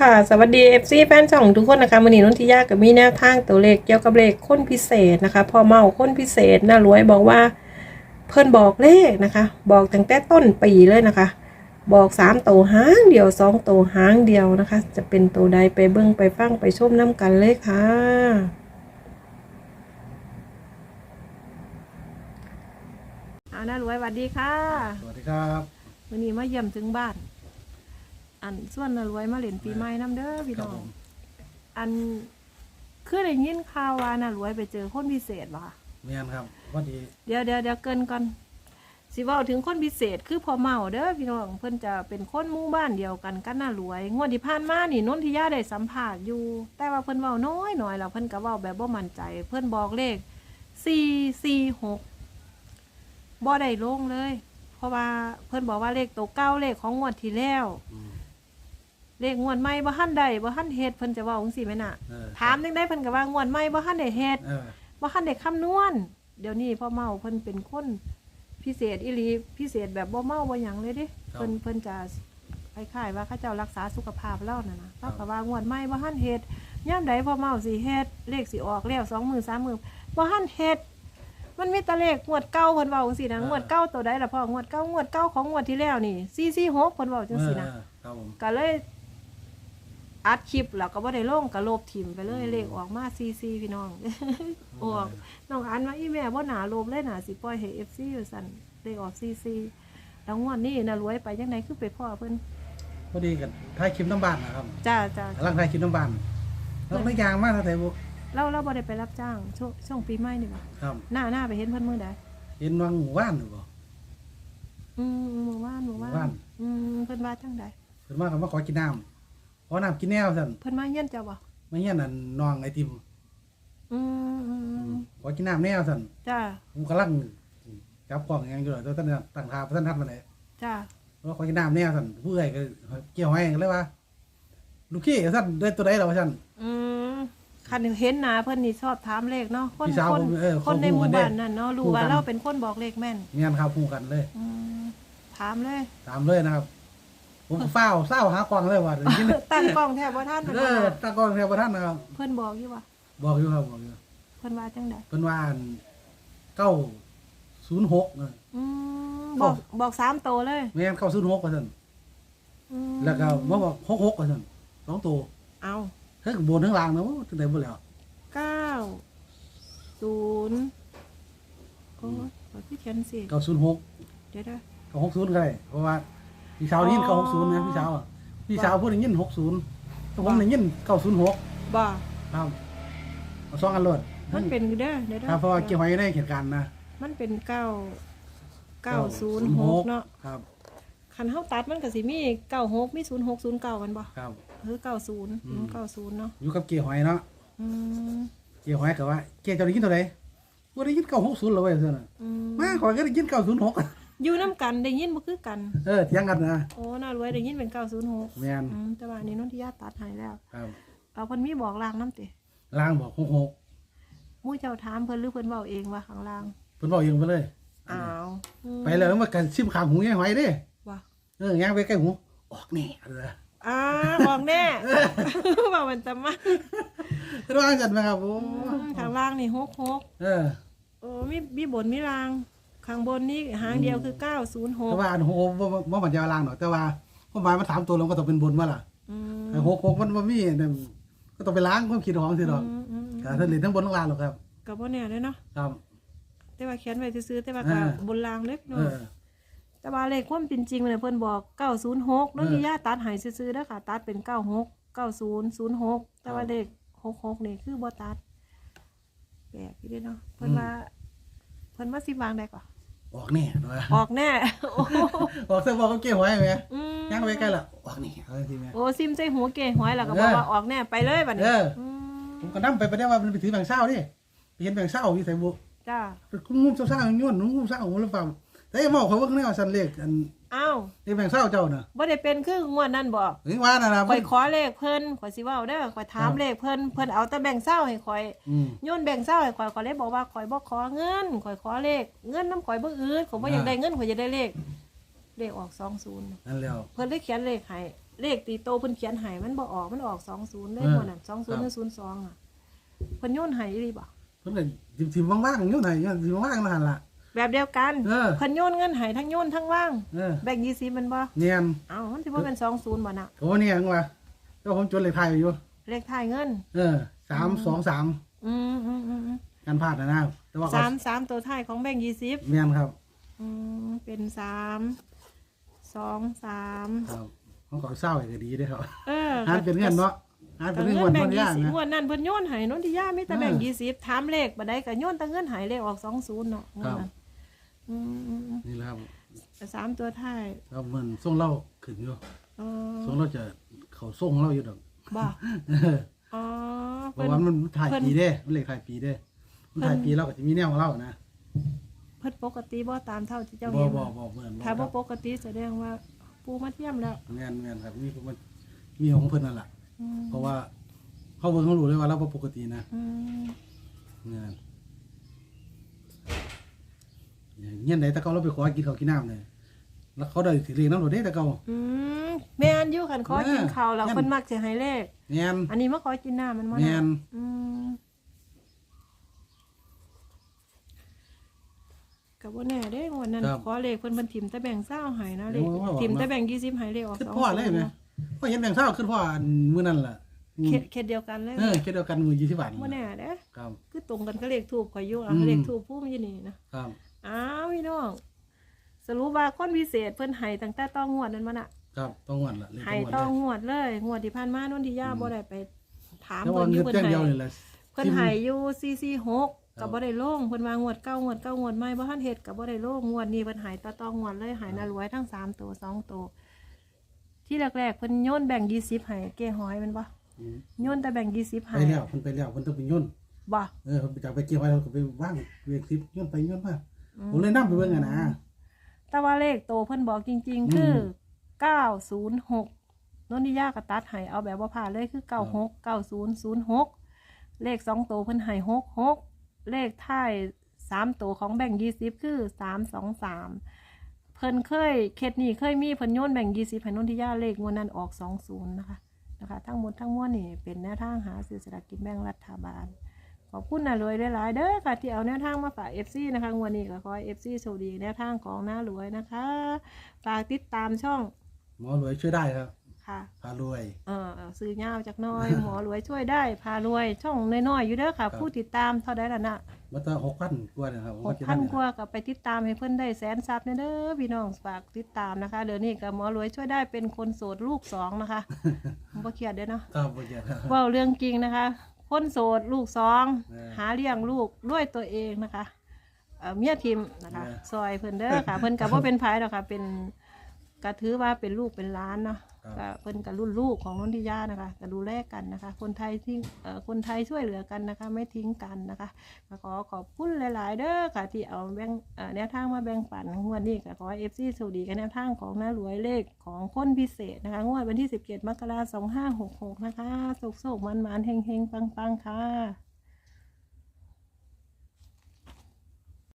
ค่ะสวัสดี FC แฟนช่องทุกคนนะคะวันนี้นนทิยากับมีแนวทางตัวเลขเกี่ยวกับเลขคนพิเศษนะคะพอเมาคนพิเศษน่ารวยบอกว่า เพิ่นบอกเลขนะคะ บอกตั้งแต่ต้นปีเลยนะคะ บอกสามตัวหางเดียวสองตัวหางเดียวนะคะ จะเป็นตัวใดไปเบิ้งไปฟังไปชมน้ำกันเลยค่ะอาน่ารวยสวัสดีค่ะสวัสดีครับวันนี้มาเยี่ยมถึงบ้าน อันส่วนน่ารวยมาเล่นปีใหม่น้ำเด้อพี่ครัน้บอผงมอันคือได้ยินข่าวว่าน่ารวยไปเจอคนพิเศษบ่คะเมียนครับพอดีเดี๋ยวเดี๋ยวเดี๋ยวเกินก่อนสิเว้าถึงคนพิเศษคือพอเมาเด้อพี่น้องเพิ่นจะเป็นคนหมู่บ้านเดียวกันกันน่ารวย งวดที่ผ่านมานี่นนทิยาได้สัมภาษณ์อยู่ แต่ว่าเพิ่นเว้าน้อยหน่อยแล้วเพิ่นก็เว้าแบบบ่มั่นใจ เพิ่นบอกเลข446บ่ได้ลงเลย เพราะว่าเพิ่นบอกว่าเลขตัวเก้าเลขของงวดที่แล้วอืม เลขงวดใหม่บ่ทันได้บ่ทันเฮ็ดเพิ่นจะเว้าจังซี่แม่น่ะ เออ ถามจังได้เพิ่นก็ว่างวดใหม่บ่ทันได้เฮ็ด เออบ่ทันได้คำนวณเดี๋ยวนี้พ่อเมาเพิ่นเป็นคนพิเศษอีหลีพิเศษแบบบ่เมาบ่หยังเลยเดิเพิ่นเพิ่นจะคล้ายๆว่าเขาเจ้ารักษาสุขภาพแล้วน่ะนะเขาก็ว่างวดใหม่บ่ทันเฮ็ดยามใดพ่อเมาสิเฮ็ดเลขสิออกแล้ว2มื้อ3มื้อบ่ทันเฮ็ดมันมีแต่เลขงวดเก่าเพิ่นเว้าจังซี่นะงวดเก่าตัวใดล่ะพ่องวดเก่างวดเก่าของงวดที่แล้วนี่446เพิ่นเว้าจังซี่นะเออครับผมก็เลย อัดคลิปแล้วก็บ่ได้ลงก็ลบทิมไปเลยอืมเลขออกมาซีซีพี่น้อง ออกน้องอันว่าอีแม่บ่หนาลบเลยหนาสิปล่อยให้ FC อยู่สั่นเลขออกซีซีแล้วงวดนี้น่ะรวยไปจังไดคือไปพ่อเพิ่นพอดีกับถ่ายคลิปน้ำบ้านนะครับจ้าจ้ากำลังถ่ายคลิปน้ำบ้านแล้วไม่ยางมากนะแต่บุเราเราบ่ได้ไปรับจ้างช่วงช่วงปีใหม่นี่บ่ครับหน้าหน้าไปเห็นเพิ่นมื้อใดเห็นวังหมู่บ้านหรือเปล่าอืมหมู่บ้านหมู่บ้าหมู่บ้านนอืมเพิ่นว่าจังใดเพิ่นมาคำว่าขอกินน้ำ ขอน้ำกินแนวสั่นเพิ่นมาเฮียนเจ้าบ่ไม่เงี้ยนั่นน้องไอติมอืมอืมอืมขอกินน้ำแนวสั่นจ้าผมกำลังจับกล่องยังอยู่เลยตัวท่านตั้งทาท่านทัดมาเลยจ้าว่าขอกินน้ำแนวสั่นผู้ใหญ่ก็เกี่ยวให้กันเลยว่าลูกขี้สั่นได้ตัวใดเราสั่นอืมคันเห็นหน้าเพิ่นนี่ชอบถามเลขเนาะคนพี่สาวคนผมเออคนในหเขาพูมู่ดกันบ้านเด้นั่นเนาะรู้พูดกันว่าเราเป็นคนบอกเลขแม่น เงี้ยครับคู่กันเลย อืมถามเลย ตามเลยนะครับ ผมก็เฝ้าเศร้าหากวางเลยว่าเดี๋ยวนี้ตั้งกล้องแทบว่าท่านเป็นเอว่าอตะกอนแทบประท่านนะครับ เพิ่นบอกอยู่ว่าบอกอยู่ครับบอกอยู่เพิ่นว่าจังไดเป็นว่าเก้าศูนย์หกอืมบอกบอกสามโตวเลยแม่นเก้าศูนย์หกว่าซั่นอืมแล้วก็มาบอกหกหกว่าซั่นสองตัวเอาเฮ้ยบนทั้งล่างนะว่าจังไดบ่แล้ว เก้าศูนย์โอ้ยขอพี่เขียนสิเก้าศูนย์หกเดี๋ยวเด้อเก้าหกศูนย์ก็ได้เพราะว่า พี่สาวได้ยินอ๋อเก้าหกศูนย์นะพี่สาวอะพี่สาวพูดได้ยินหกศูนย์แต่ผมได้ยินเก้าศูนย์หกบ่ครับเอาสองอันโลดมันเป็นเด้อเดี๋ยวเด้อครับเพราะว่าเกี่ยวไว้ในเหตุการณ์นะมันเป็นเก้าเก้าศูนย์หกเนาะครับคันเฮาตัดมันก็สิมีเก้าหกมีศูนย์หกศูนย์เก้ากันบ่ครับ เออเก้าศูนย์อืมเก้าศูนย์เนาะอยู่กับเกี่ยวไว้เนาะอืมเกี่ยวไว้กับว่าเกี่ยวจะได้ยินเท่าไหร่ว่าได้ยินเก้าหกศูนย์เลยเว้ยเพื่อนน่ะอืมมาขอยก็ได้ยินเก้าศูนย์หก อยู่น้ำกันได้ยินบ่คือกัน เออเถียงกันนะโอ้น่ารวยได้ยินเป็นเก้าศูนย์หกแม่นอืมแต่ว่าอันนี้นนทิยาตัดใหายแล้ว ครับเอาเพิ่นมีบอกลางน้ำติล่างบอกหกหกหมู่เจ้าถามเพิ่นหรือเพิ่นเว้าเองว่าข้างล่างเพิ่นบอกเองไปเลย อ้าวอืมไปเลยมากันชิมขางหูยังไงเด้ว่าเออย่างไปใกล้หูออกแน่เลยอ้าบอกแน่ว่ามันจะมาเพิ่นว่าจังไหมครับโอ้อืมข้างล่างนี่หกหกเออโอ้มีมีบนมีลาง ข้างบนนี่หางเดียวคือเก้าศูนย์หแต่กว่าอันหกบ่บ่บ่มันจะล่างหรอกแต่ว่าความหมายมันถามตัวลงก็ต้องเป็นบนว่าล่ะอืมแต่หกหกมันบ่มีนั่นก็ต้องไปล้างความคิดของสิดอกอืมอืมก็ทั้งเหรียญทั้งบนทั้งล่างหรอกครับ กับบ่แน่เลยเนาะครับ แต่ว่าเขียนไว้ซื้อๆแต่ว่าก็อ่าบนลางเล็กเอเนาะอ แต่ว่าเลขความเป็นจริงเนี่ยเพิ่นบอก906น้องเออนิยาตัดใหายซื้อๆเด้อค่ะ ตัดเป็น96 90 06แต่ว่าครับเลข66นี่คือบ่ตัดแปลกอยู่เด้เนาะเพิ่นว่าเพิ่นว่าสิวางได้ก่อน ออกแน่เนาะออกแน่โอ้ออกแต่บอกเขาเกี่ยวไว้ไหมอืมย่างไปใกล้ละออกแน่เอาจริงไหมโอ้ซิมใส่หูเก๋หอยแล้วก็บอกเออว่าออกแน่ไปเลยบัดนี้เอออืผมมก็นั่ไปไปได้ว่ามันไปถือแบ่งเศร้าดิไปเห็นแบ่งเศร้าอยู่ใส่บุจ้าเป็นงุ้มเศร้าๆย้วนงุ้มเศร้าหัวหรือเปล่าแต่ยังบอกเขาว่าข้างในว่าสันเลขอัน อ้าวเลขแบ่งเศร้าเจ้าน่ะบ่ได้เป็นคืองวดนั้นบ่หรือว่าน่ะนะข่อยขอเลขเพิ่นข่อยสิเว้าเด้อข่อยถามครับเลขเพิ่นเพิ่นเอาแต่แบ่งเศร้าให้ข่อยอืม โยนแบ่งเศร้าให้ข่อยข่อยเลยบอกว่าข่อยบ่ขอเงินข่อยขอเลขเงินน้ำข่อยบ่อืดข่อยบ่อยากอ่า ได้เงินข่อยจะได้เลขเลขออก20 นั่นแล้ว เพิ่นเลยเขียนเลขให้เลขตีโตเพิ่นเขียนให้มันบ่ออกมันออก20เลขเออบ่นั่น20หรือ02อะเพิ่นโยนให้อีหลีบ่เพิ่นเลยทิมๆว่างๆอยู่ไหนอยู่ทิมว่างๆนั่นล่ะ แบบเดียวกันเออ เพิ่นโยนเงินให้ทั้งโยนทั้งว่าง เออแบ่ง20มันบ่เนียนเอ้ามันสิบ่เป็น20บ่น่ะ โอ้เนี่ยจังว่าก็ผมจดเลขไทายอยู่ เลขท้ายเงิน เออสามสองสามอืมอืมอืมอืมกันพลาดนะนะแต่ว่าสามสามตัวท้ายของแบ่ง20เนียนครับ อืมเป็น3 2 3ครับเขาก็เศร้าอีกก็ดีเด้อครับเออหานเป็นเงินเนาะหานเป็นเงินวันแบ่วังนยี่ย่างสิบนะ งวดนั้นเพิ่นโยนให้นนทิยามีแต่เออแบ่งยี่สิบถามเลขบัดใดก็โยนแต่เงินใหายเลขออกสองศูนย์เนาะงวดนั้นอืมอืม อืมนี่แหละครับแต่สามตัวท้ายเราเหมือนส่งเราขึ้นอยู่เออส่งเราจะเขาส่งเราอยู่ดอกบ่เอออ๋อเพเพิ่นราะว่ามันถ่ายเพิ่น ปีเด้มันเลขถ่ายปีเด้มันถ่ายปีเราก็จะมีแนวของเรานะเพิ่นปกติบ่ตามเท่าที่เจ้าบ่เห็นบ่บ่เหมือนถ้าคบ่รับปกติแสดงว่าปูมาเทียมแล้วแม่นแม่นครับมีมันมีของเพิ่นนั่นแหละอืมเพราะว่าเขาเบิ่งเขารู้เลยว่าเราบ่ปกตินะอืมเนี่ย เงี้ยไหนแต่เขาเราไปขอกินข้าวกินน้ำเลยแล้วเขาได้ถือเลขน้ำหลดได้แต่เขาอืมแม่นอยู่คันขอกินเออข้าวแล้วแม่น เพิ่นมักสิให้เลข แม่นอันนี้มาขอกินน้ำมันบ่แม่นะนอืมกับว่าแน่เด้งวันนั้นขอเลขเพิ่นเพิ่นถิ่มแต่แบ่งเศร้าใหายนะเลขถิ่มแต่แบ่งยี่สิบหายเลขออกคือสองพ่อเลยไหมพ่อเห็นแบ่งเศร้าคือพ่ออันมื้อนั่นแหละเขตเขตเดียวกันเลยเออคิดเดียวกันมือยี่สิบบาทว่าแน่เด้ ครับ คือตรงกันก็เลขถูกข่อยอยู่อะอืม เลขถูกผู้มันอยู่นี่นะครับ อ้าวพี่น้องสรุปว่าคนพิเศษเพิ่นให้ตั้งแต่ต้องงวดนั้นมาน่ะครับต้องวันละเลขให้ต้องวันต้องเลยงวดเลย งวดที่ผ่านมานนทิยาบ่ได้ไปถามแล้วเพิ่วันนอเงิยู่นเพิ่นแจ้งให้เดียวนี่แหละ เพิ่นให้อยู่446ครัก็บ บ่ได้ลงเพิ่นว่างวดเก้างวดเก้างวดใหม่บ่ทันเฮ็ดก็บ่ได้ลงงวดนี้เพิ่นให้ตาต้องงวดเลยให้นารวยทั้งสามตัวสองตัวที่แรกๆเพิ่นโยนแบ่ง20ให้เก้หอยแมันบ่อืมโยนแต่แบ่ง20ให้ไปแล้วเพิ่นไปแล้วเพิ่นต้องไปย่นบ่ เออเพิ่นไปจากไปเกี่ยวไว้เราก็ไปว่างเวียงคลิปย่นไปย่นมา ผมเลยนำไปเบิ่งอะนะแต่ว่าเลขโตเพิ่นบอกจริง ๆ คือ906นนทิยาก็ตัดให้เอาแบบว่าผ่านเลยคือ96 9006เลขสองตัวเพิ่นให้66เลขท้ายสามตัวของแบ่ง20คือ323เพิ่นเคยเคสนี้เคยมีเพิ่นโยนแบ่ง20ให้นนทิยาเลขงวดนั้นออก20นะคะนะคะ ทั้งหมดทั้งมวลนี่เป็นแนวทางหาซื้อสลากกินแบ่งรัฐบาล ขอบคุณนะรวยหลายๆเด้อค่ะ ที่เอาแนวทางมาฝาก FC นะคะงวันนี้ก็ขอให้ FC โชคดีแนวทางของน้ารวยนะคะ ฝากติดตามช่องหมอรวยช่วยได้ครับค่ะ พารวยเออเอาซื้อยาวจากหน้อย หมอรวยช่วยได้ พารวยช่องน้อยๆอยู่เด้อค่ะครับผู้ติดตามเท่าไดล่ะนะมันจะ6,000กว่านะครับหกพันกว่ากับไปติดตามให้เพื่อนได้แสนซับเด้อพี่น้องฝากติดตามนะคะ เดี๋ยวนี้กับหมอรวยช่วยได้เป็นคนโสดลูกสองนะคะผมก็เครียดเด้อเนาะครับบ่เกี่ยวครับเว่าเรื่องจริงนะคะ คนโสดลูกสองเออหาเลี้ยงลูกด้วยตัวเองนะคะเอ่อเมียทีมนะคะเออ ซอยเพิ่นเด้อค่ะ เพิ่นกับว่าเป็นภายหรอกค่ะ เป็นก็ถือว่าเป็นลูกเป็นหล้านเนาะครับ ก็เพิ่นกับรุ่นลูกของนนทิยานะคะก็ดูแลกันนะคะ คนไทยที่เอ่อคนไทยช่วยเหลือกันนะคะ ไม่ทิ้งกันนะคะก็ขอขอบคุณหลาย ๆ เด้อค่ะ ที่เอาแบ่งเอ่อแนวทางมาแบ่งปันงวดนี้ก็ขอเอฟซีสวัสดีกันแนวทางของน้ารวยเลขของคนพิเศษนะคะงวดวันที่ 17 มกราคม2566 นะคะสุกๆมันๆเฮงๆ ปังๆ ค่ะ